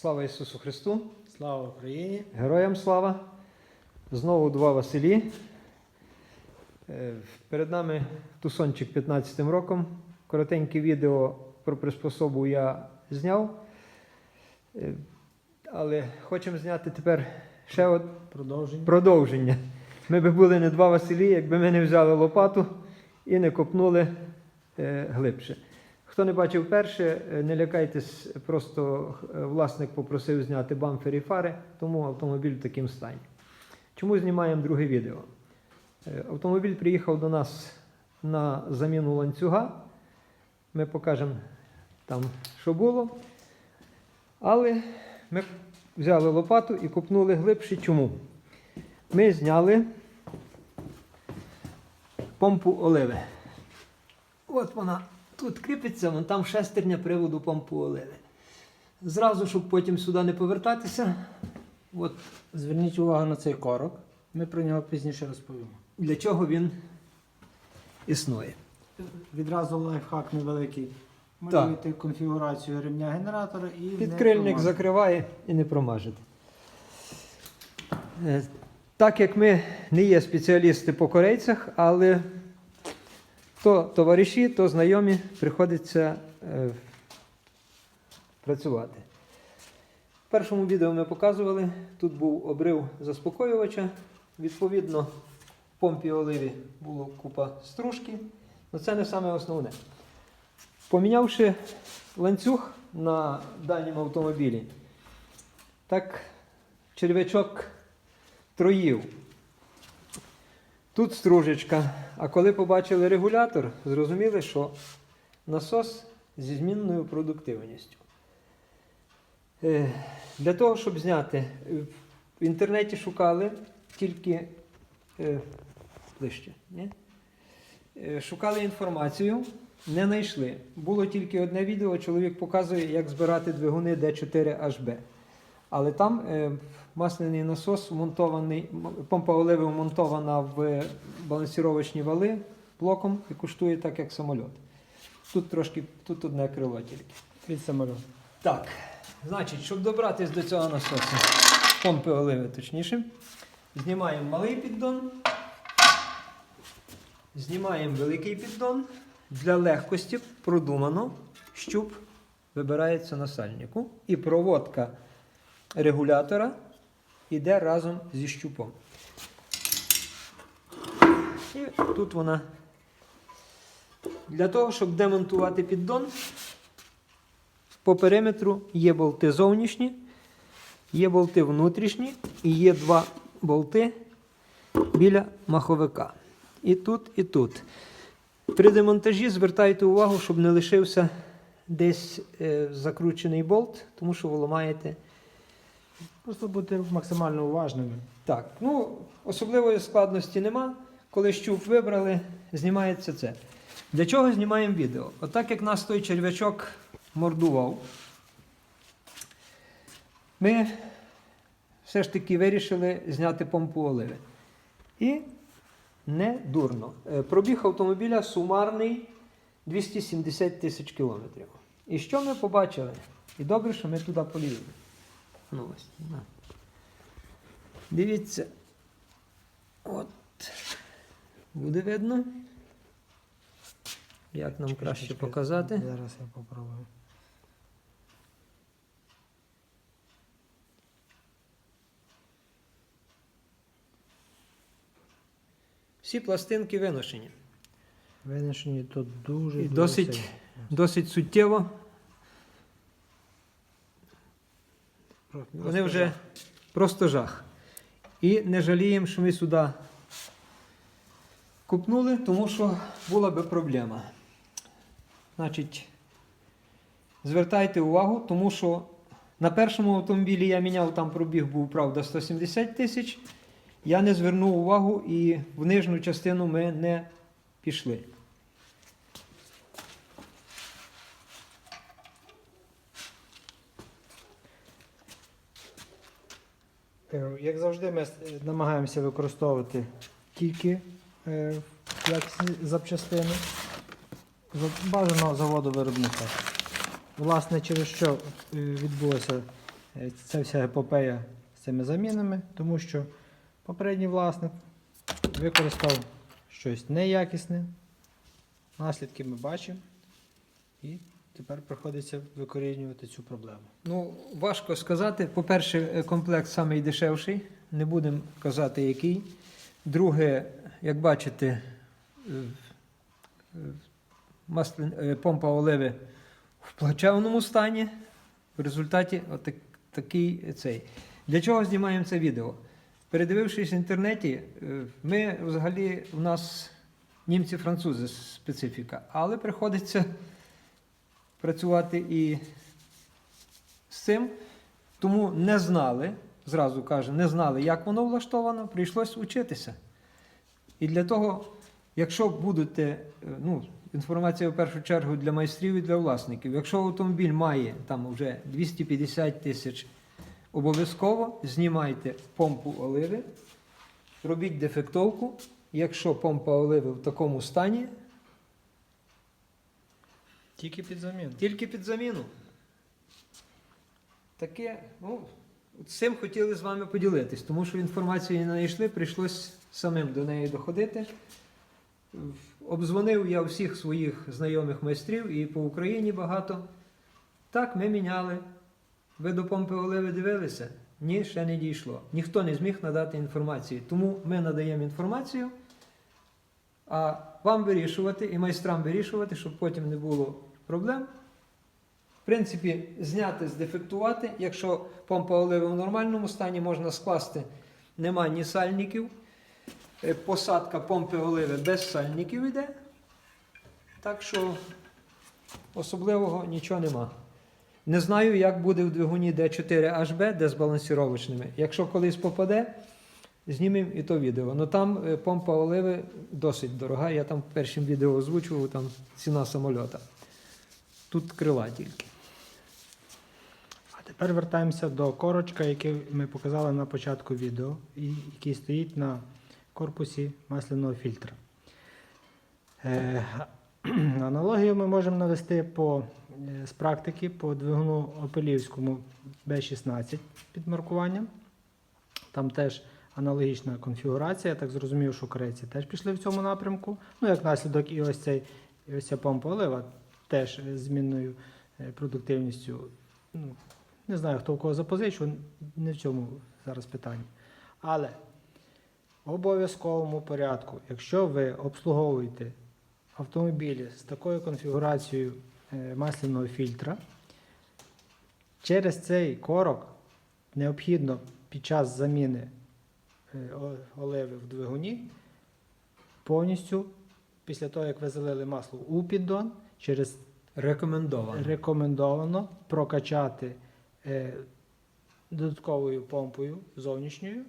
Слава Ісусу Христу! Слава Україні! Героям слава! Знову два Василі. Е, Перед нами тусончик 15 роком. Коротеньке відео про приспособу я зняв. Е, Але хочемо зняти тепер ще от Продовження. продовження. Ми би були не два Василі, якби ми не взяли лопату і не копнули е, глибше. Хто не бачив перше, е, не лякайтесь, просто е, власник попросив зняти бамфер і фари, тому автомобіль в такому стані. Чому знімаємо друге відео? Е, Автомобіль приїхав до нас на заміну ланцюга. Ми покажемо там, що було. Але ми взяли лопату і копнули глибше. Чому? Ми зняли помпу оливи. От вона тут кріпиться, вон там шестерня приводу помпу оливи. Зразу, щоб потім сюди не повертатися, от Зверніть увагу на цей корок. Ми про нього пізніше розповімо. для чого він існує. Відразу лайфхак невеликий. Малюєте конфігурацію ремня генератора і не Підкрильник промажете. закриває і не промажете. Е, Так як ми не є спеціалісти по корейцях, але то товариші, то знайомі приходиться е, працювати. В першому відео ми показували, тут був обрив заспокоювача. Відповідно, в помпі оливі було купа стружки. але це не саме основне. Помінявши ланцюг на даному автомобілі, так черв'ячок троїв. Тут стружечка. А коли побачили регулятор, зрозуміли, що насос зі змінною продуктивністю. Е, Для того, щоб зняти, е, в інтернеті шукали тільки е, ближче. Ні? Шукали інформацію, не знайшли. Було тільки одне відео, чоловік показує, як збирати двигуни D4HB. Але там е, масляний насос вмонтований, помпа оливи вмонтована в балансіровочні вали блоком і коштує так, як самоліт. Тут трошки, тут одне крило тільки. Від самольоту. Так, значить, щоб добратися до цього насосу, помпи оливи точніше, знімаємо малий піддон, знімаємо великий піддон. Для легкості продумано, щуп вибирається на сальнику. І проводка регулятора йде разом зі щупом. І тут вона. Для того, щоб демонтувати піддон, по периметру є болти зовнішні, є болти внутрішні і є два болти біля маховика. І тут, і тут. При демонтажі звертайте увагу, щоб не лишився десь е, закручений болт, тому що ви ламаєте. Просто бути максимально уважними. Так, ну, особливої складності нема. Коли щуп вибрали, знімається це. Для чого знімаємо відео? Отак як нас той черв'ячок мордував, ми все ж таки вирішили зняти помпу оливи. І не дурно. Е, Пробіг автомобіля сумарний 270 тисяч кілометрів. І що ми побачили? І добре, що ми туди полізли. Ось, на. Дивіться. От. Буде видно. Як нам краще Чекай, показати? Зараз я попробую. Всі пластинки виношені. Виношені тут дуже, І досить- Досить суттєво. Про- Вони вже жах. просто жах. І не жаліємо, що ми сюди купнули, тому що була би проблема. Значить, звертайте увагу, тому що на першому автомобілі я міняв, там пробіг був, правда, 170 тисяч. Я не звернув увагу і в нижню частину ми не пішли. Як завжди, ми е, намагаємося використовувати тільки е, якісні запчастини бажаного заводу виробника. Власне, через що е, відбулося Е, вся епопея з цими замінами, тому що попередній власник використав щось неякісне. Наслідки ми бачимо. І тепер приходиться викорінювати цю проблему. Ну, важко сказати. По-перше, е, комплект самий дешевший, не будемо казати який. Друге, як бачите, е, е, маслин- помпа оливи в плачевному стані. В результаті отак, такий цей. Для чого знімаємо це відео? Передивившись в інтернеті, ми взагалі у нас німці-французи специфіка, але приходиться працювати і з цим. Тому не знали, зразу кажу, не знали, як воно влаштовано, прийшлось учитися. І для того, якщо будете, е, ну, інформація в першу чергу для майстрів і для власників, якщо автомобіль має там вже 250 тисяч, обов'язково знімайте помпу оливи, робіть дефектовку. Якщо помпа оливи в такому стані, Тільки під заміну. тільки під заміну. Таке, ну, цим хотіли з вами поділитись, тому що інформації не знайшли, прийшлось самим до неї доходити. В- Обдзвонив я всіх своїх знайомих майстрів і по Україні багато. Так, ми міняли. Ви до помпи оливи дивилися? Ні, ще не дійшло. Ніхто не зміг надати інформації. Тому ми надаємо інформацію, а вам вирішувати і майстрам вирішувати, щоб потім не було проблем. В принципі, зняти, здефектувати. Якщо помпа оливи в нормальному стані, можна скласти, нема ні сальників. Е, Посадка помпи оливи без сальників йде. Так що особливого нічого нема. Не знаю, як буде в двигуні D4HB, де з балансіровочними. Якщо колись попаде, знімемо і то відео. Ну там е, помпа оливи досить дорога. Я там в першому відео озвучував там ціна самольота. Тут крила тільки. А тепер вертаємося до корочка, який ми показали на початку відео, і який стоїть на корпусі масляного фільтра. Е, аналогію ми можемо навести по, е, з практики по двигуну Опелівському B16 під маркуванням. Там теж аналогічна конфігурація. Я так зрозумів, що корейці теж пішли в цьому напрямку. Ну, як наслідок, і ось цей і ось ця помпа олива теж змінною е, продуктивністю. Ну, не знаю, хто у кого запозичив, не в цьому зараз питання. Але в обов'язковому порядку, якщо ви обслуговуєте автомобілі з такою конфігурацією е, масляного фільтра, через цей корок необхідно під час заміни е, оливи в двигуні повністю, після того, як ви залили масло у піддон, через Рекомендовано. рекомендовано прокачати е, додатковою помпою зовнішньою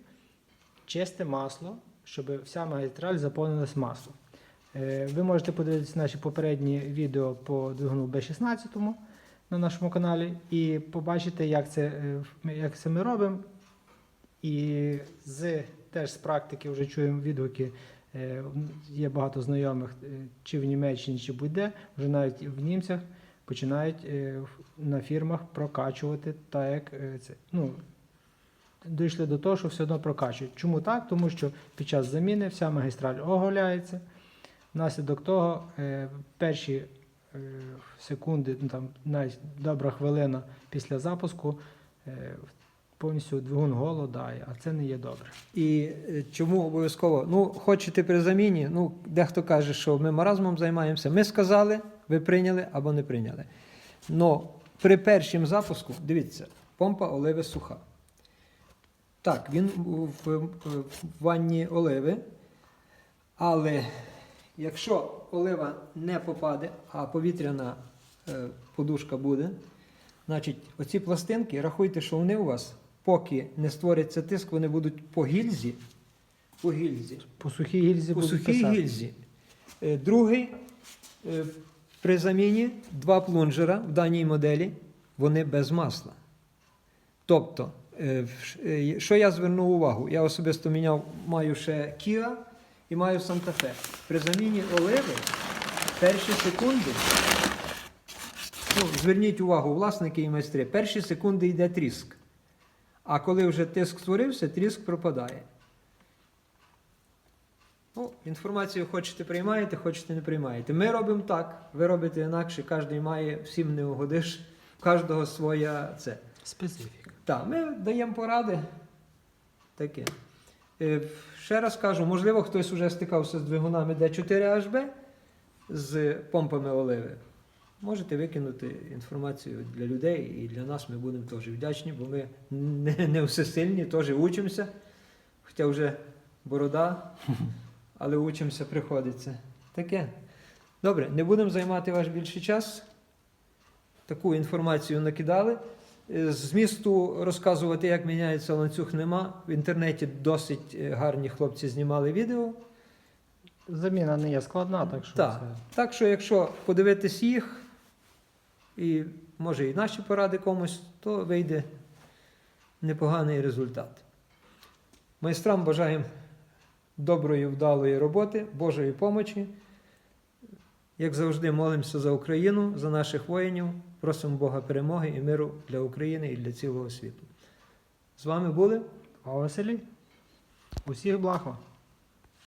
чисте масло, щоб вся магістраль заповнилась маслом. Е, ви можете подивитися наші попередні відео по двигуну B16 на нашому каналі і побачити, як це, е, як це ми робимо. І з, теж з практики вже чуємо відгуки. Е, Є багато знайомих е, чи в Німеччині, чи будь-де, вже навіть в німцях починають е, на фірмах прокачувати так, як це. Ну, дійшли до того, що все одно прокачують. Чому так? Тому що під час заміни вся магістраль оголяється. Внаслідок того перші секунди, ну, там, навіть добра хвилина після запуску повністю двигун голодає, а це не є добре. І е, чому обов'язково? Ну, хочете при заміні, ну, дехто каже, що ми маразмом займаємося. Ми сказали, ви прийняли або не прийняли. Но при першому запуску, дивіться, помпа оливи суха. Так, він в, в, ванні оливи, але якщо олива не попаде, а повітряна е, подушка буде, значить оці пластинки, рахуйте, що вони у вас, поки не створиться тиск, вони будуть по гільзі. По гільзі. По сухій гільзі По сухій писати. гільзі. Е, Другий, е, при заміні два плунжера в даній моделі, вони без масла. Тобто, е, що я звернув увагу? Я особисто міняв, маю ще Kia і маю Santa Fe. При заміні оливи перші секунди, ну, зверніть увагу, власники і майстри, перші секунди йде тріск. А коли вже тиск створився, тріск пропадає. Ну, інформацію хочете приймаєте, хочете не приймаєте. Ми робимо так, ви робите інакше, кожен має, всім не угодиш, у кожного своя це. Специфіка. Так, ми даємо поради. Таке. Е, Ще раз кажу, можливо, хтось вже стикався з двигунами D4HB з помпами оливи. Можете викинути інформацію для людей і для нас ми будемо теж вдячні, бо ми не, не всесильні, теж учимося. Хоча вже борода, але учимося приходиться. Таке. Добре, не будемо займати ваш більший час. Таку інформацію накидали. Змісту розказувати, як міняється ланцюг, нема. В інтернеті досить е, гарні хлопці знімали відео. Заміна не є складна, так що Так. це Так що, якщо подивитись їх, і може і наші поради комусь, то вийде непоганий результат. Майстрам бажаємо доброї, вдалої роботи, Божої помочі. Як завжди, молимося за Україну, за наших воїнів, просимо Бога перемоги і миру для України і для цілого світу. З вами були А Василій? Усіх благ.